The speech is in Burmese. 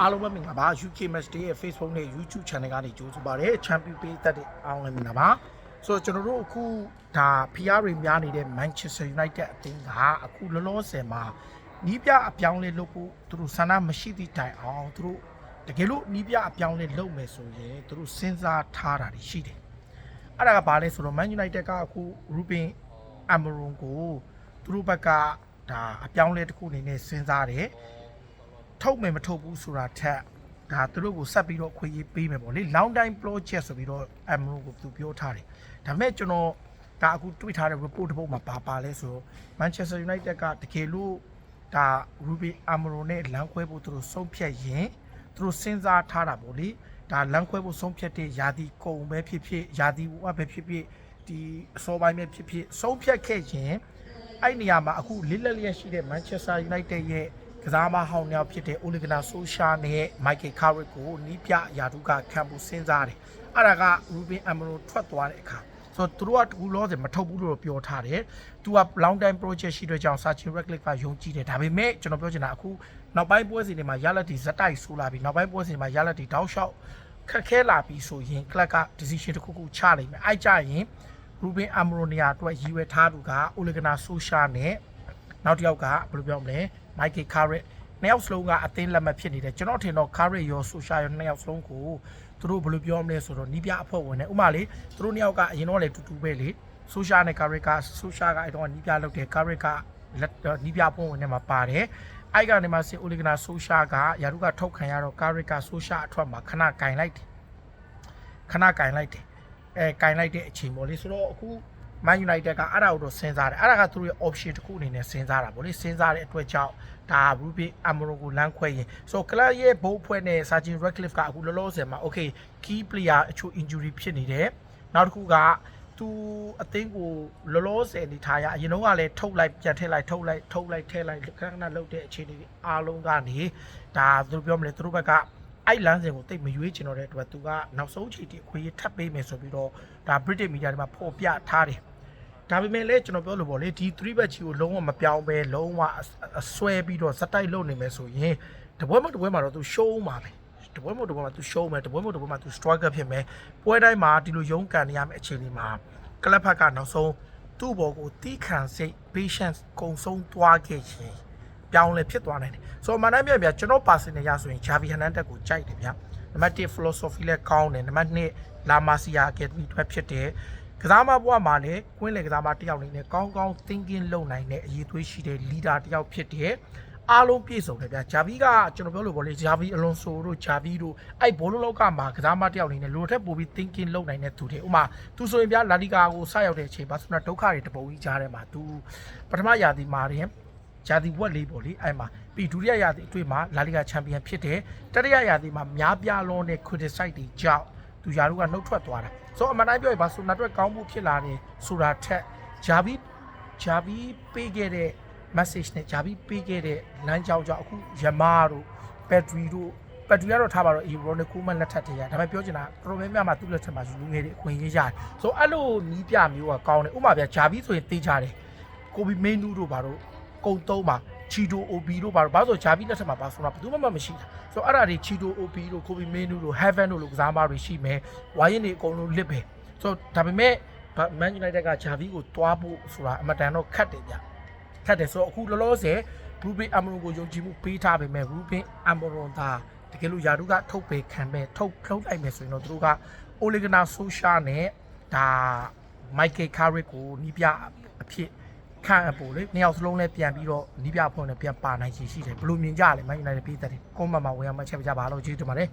အားလုံးပဲမင်္ဂလာပါ UK Match Day ရဲ့ Facebook နဲ့ YouTube Channel ကနေကြိုဆိုပါရစေ Champion ပေးသက်တဲ့အားလုံးလည်းမင်္ဂလာပါဆိုတော့ကျွန်တော်တို့အခုဒါ PR တွေများနေတဲ့ Manchester United အသင်းကအခုလောလောဆယ်မှာနီးပြအပြောင်းလဲလုပ်ဖို့သူတို့ဆန္ဒမရှိသည့်တိုင်အောင်သူတို့တကယ်လို့နီးပြအပြောင်းလဲလုပ်မယ်ဆိုရင်သူတို့စဉ်းစားထားတာတွေရှိတယ်အဲ့ဒါကဘာလဲဆိုတော့ Man United ကအခု Ruben Amorim ကိုသူတို့ဘက်ကဒါအပြောင်းလဲတစ်ခုအနေနဲ့စဉ်းစားတယ် ထုတ်မယ်မထုတ်ဘူးဆိုတာထက်ဒါသူတို့ကိုဆက်ပြီးတော့ခွင့်ရေးပေးမယ်ပေါ့လေ long time project ဆိုပြီးတော့အမရိုကိုသူပြောထားတယ်ဒါပေမဲ့ကျွန်တော်ဒါအခုတွေ့ထားတဲ့ report တစ်ပုဒ်မှာပါပါလဲဆိုတော့ Manchester United ကတကယ်လို့ဒါ Ruby Amaro နဲ့လမ်းခွဲဖို့သူတို့ဆုံးဖြတ်ရင်သူတို့စဉ်းစားထားတာပေါ့လေဒါလမ်းခွဲဖို့ဆုံးဖြတ်တဲ့ယာတီကုံပဲဖြစ်ဖြစ်ယာတီဝပဲဖြစ်ဖြစ်ဒီအစောပိုင်းပဲဖြစ်ဖြစ်ဆုံးဖြတ်ခဲ့ရင်အဲ့နေရာမှာအခုလစ်လက်လျက်ရှိတဲ့ Manchester United ရဲ့ ကစားမဟောင်းများဖြစ်တဲ့ Ole Gunnar Solskjaer နဲ့ Michael Carrick ကိုနီးပြယာတုကခံဖို့စဉ်းစားတယ်။အဲ့ဒါက Ruben Amorim ထွက်သွားတဲ့အခါဆိုတော့သူတို့ကတကူလောစင်မထုတ်ဘူးလို့ပြောထားတယ်။ तू က long time project ရှိတဲ့ကြောင့် Sachin Ratcliffe ကယုံကြည်တယ်။ဒါပေမဲ့ကျွန်တော်ပြောချင်တာအခုနောက်ပိုင်းပွဲစဉ်တွေမှာရလက်တီဇက်တိုက်ဆိုးလာပြီနောက်ပိုင်းပွဲစဉ်တွေမှာရလက်တီတောက်လျှောက်ခက်ခဲလာပြီဆိုရင် club က decision တစ်ခုခုချနိုင်မယ်။အဲ့ကြရင် Ruben Amorim နေရာအတွက်ရည်ရွယ်ထားသူက Ole Gunnar Solskjaer နဲ့နောက်တစ်ယောက်ကဘယ်လိုပြောမလဲ Michael Carrick နှစ်ယောက်စလုံးကအသင်းလက်မှတ်ဖြစ်နေတယ်ကျွန်တော်ထင်တော့ Carrick ရော Social ရောနှစ်ယောက်စလုံးကိုသူတို့ဘယ်လိုပြောမလဲဆိုတော့နီးပြအဖွဲ့ဝင်နဲ့ဥမာလေသူတို့နှစ်ယောက်ကအရင်တော့လေတူတူပဲလေ Social နဲ့ Carrick က Social ကအဲ့တော့နီးပြလုပ်တယ် Carrick ကလက်နီးပြအဖွဲ့ဝင်နဲ့မှာပါတယ်အဲ့ကနေမှစင် Ole Gunnar Social ကယာရုကထုတ်ခံရတော့ Carrick က Social အထွက်မှာခဏကင်လိုက်တယ်ခဏကင်လိုက်တယ်အဲကင်လိုက်တဲ့အချိန်ပေါ့လေဆိုတော့အခု Man United ကအဲ့ဒါကိုတော့စဉ်းစားတယ်အဲ့ဒါကသူတို့ရဲ့ option တစ်ခုအနေနဲ့စဉ်းစားတာဗောလေစဉ်းစားတဲ့အတွက်ကြောင့်ဒါ Ruben Amorim ကိုလမ်းခွဲရင်ဆို club ရဲ့ဘုတ်ဖွဲ့နဲ့ Sachin Ratcliffe ကအခုလောလောဆယ်မှာ okay key player အချို့ injury ဖြစ်နေတယ်နောက်တစ်ခုကသူအသင်းကိုလောလောဆယ်နေထားရအရင်တော့ကလည်းထုတ်လိုက်ပြန်ထည့်လိုက်ထုတ်လိုက်ထုတ်လိုက်ထည့်လိုက်ခဏခဏလုပ်တဲ့အခြေအနေတွေအားလုံးကနေဒါသူတို့ပြောမလဲသူတို့ဘက်ကအဲ့လမ်းစဉ်ကိုတိတ်မရွေးချင်တော့တဲ့အတွက်သူကနောက်ဆုံးချိန်ထိအခွင့်အရေးထပ်ပေးမယ်ဆိုပြီးတော့ဒါ British media တွေမှာဖော်ပြထားတယ် ဒါပေမဲ့လည်းကျွန်တော်ပြောလို့ပေါ့လေဒီ3ဘက်ချီကိုလုံးဝမပြောင်းပဲလုံးဝအဆွဲပြီးတော့စတိုက်လုပ်နေမယ်ဆိုရင်တပွဲမတပွဲမှာတော့သူရှုံးမှာပဲတပွဲမတပွဲမှာသူရှုံးမယ်တပွဲမတပွဲမှာသူ struggle ဖြစ်မယ်ပွဲတိုင်းမှာဒီလိုရုန်းကန်နေရမယ့်အခြေအနေမှာကလပ်ဖက်ကနောက်ဆုံးသူ့ဘောကိုတီးခံစိတ် patience ကုံဆုံးသွားခဲ့ခြင်းပြောင်းလဲဖြစ်သွားနိုင်တယ်ဆိုတော့မနိုင်ပြပြကျွန်တော် personal ရဆိုရင် Javi Hernandez ကိုကြိုက်တယ်ဗျာနံပါတ်1 philosophy လည်းကောင်းတယ်နံပါတ်2 La Masia Academy ထွက်ဖြစ်တယ် ကစားမဘွားမှာလည်းကွင်းလေကစားမတစ်ယောက်နေနဲ့ကောင်းကောင်း thinking လုပ်နိုင်တဲ့အရေးသွေးရှိတဲ့ leader တစ်ယောက်ဖြစ်တဲ့အားလုံးပြည့်စုံတယ်ဗျာဂျာဗီကကျွန်တော်ပြောလို့ဗောလေဂျာဗီအလွန်ဆိုတို့ဂျာဗီတို့အဲ့ဘောလုံးလောကမှာကစားမတစ်ယောက်နေနဲ့လိုထက်ပိုပြီး thinking လုပ်နိုင်တဲ့သူတွေဥမာသူဆိုရင်ဗျာလာလီဂါကိုစရောက်တဲ့အချိန်ဘာဆိုတော့ဒုက္ခတွေတပုံကြီးကြားထဲမှာသူပထမရာသီမှာရင်ဂျာဒီဘွက်လေးပေါ့လေအဲ့မှာပြီးဒုတိယရာသီအတွေ့မှာလာလီဂါချန်ပီယံဖြစ်တယ်တတိယရာသီမှာများပြားလွန်းတဲ့ criticize တွေကြောင့် သူယာတို့ကနှုတ်ထွက်သွားတာဆိုတော့အမှန်တိုင်းပြောရင်ဘာဆိုနာအတွက်ကောင်းမှုဖြစ်လာတယ်ဆိုတာထက်ဂျာဘီဂျာဘီပေးခဲ့တဲ့ message နဲ့ဂျာဘီပေးခဲ့တဲ့လမ်းကြောင်းကြောင့်အခုယမားတို့ဘက်ထရီတို့ဘက်ထရီကတော့ထားပါတော့ Euro ကူမန်လက်ထပ်တည်းရဒါပေမဲ့ပြောချင်တာတော်တော်များများမှသူ့လက်ထက်မှာလူငယ်တွေအခွင့်အရေးရတယ်ဆိုတော့အဲ့လိုနီးပြမျိုးကကောင်းတယ်ဥပမာပြဂျာဘီဆိုရင်သိကြတယ်ကိုဘီမင်းနူးတို့ဘာတို့ကုံသုံးပါ ချီတို OB တို့ဘာလို့ဘာလို့ဆိုဂျာဘီလက်ထက်မှာဘာဆိုတာဘယ်သူမှမရှိတာဆိုတော့အဲ့ဒါတွေချီတို OB တို့ကိုဘီမင်းနူးတို့ Heaven တို့လိုကစားမတွေရှိမယ်ဝိုင်းရင်တွေအကုန်လုံးလစ်ပဲဆိုတော့ဒါပေမဲ့ Man United ကဂျာဗီကိုတွားဖို့ဆိုတာအမတန်တော့ခက်တယ်ဗျခက်တယ်ဆိုတော့အခုလောလောဆယ် Ruben Amorim ကိုယုံကြည်မှုပေးထားပေမဲ့ Ruben Amorim သာတကယ်လို့ယာတုကထုတ်ပေခံမဲ့ထုတ်ထုတ်လိုက်မယ်ဆိုရင်တော့သူတို့က Ole Gunnar Solskjaer နဲ့ဒါ Michael Carrick ကိုနီးပြအဖြစ် ခံအပ်ဖို့လေနှစ်ယောက်စလုံးလည်းပြန်ပြီးတော့နီးပြဖွဲ့နဲ့ပြန်ပါနိုင်ချင်ရှိတယ်ဘယ်လိုမြင်ကြလဲ Man United ပြည်သက်တယ်ကွန်မန့်မှာဝင်ရမှချက်ပြကြပါလို့ကျေးဇူးတင်ပါတယ်